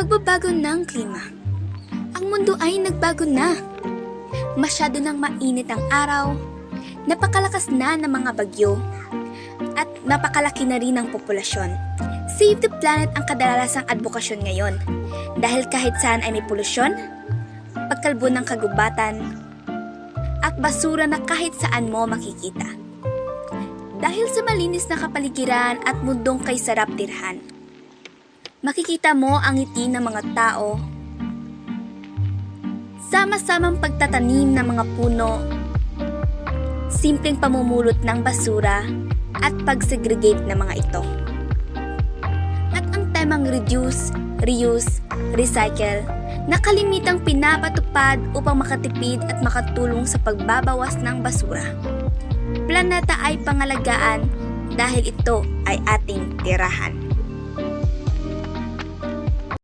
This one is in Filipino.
pagbabago ng klima. Ang mundo ay nagbago na. Masyado nang mainit ang araw, napakalakas na ng mga bagyo, at napakalaki na rin ang populasyon. Save the planet ang kadalasang advokasyon ngayon dahil kahit saan ay may polusyon, pagkalbo ng kagubatan, at basura na kahit saan mo makikita. Dahil sa malinis na kapaligiran at mundong kay sarap tirhan, makikita mo ang ngiti ng mga tao, sama-samang pagtatanim ng mga puno, simpleng pamumulot ng basura, at pagsegregate ng mga ito. At ang temang reduce, reuse, recycle, nakalimitang pinapatupad upang makatipid at makatulong sa pagbabawas ng basura. Planeta ay pangalagaan dahil ito ay ating tirahan.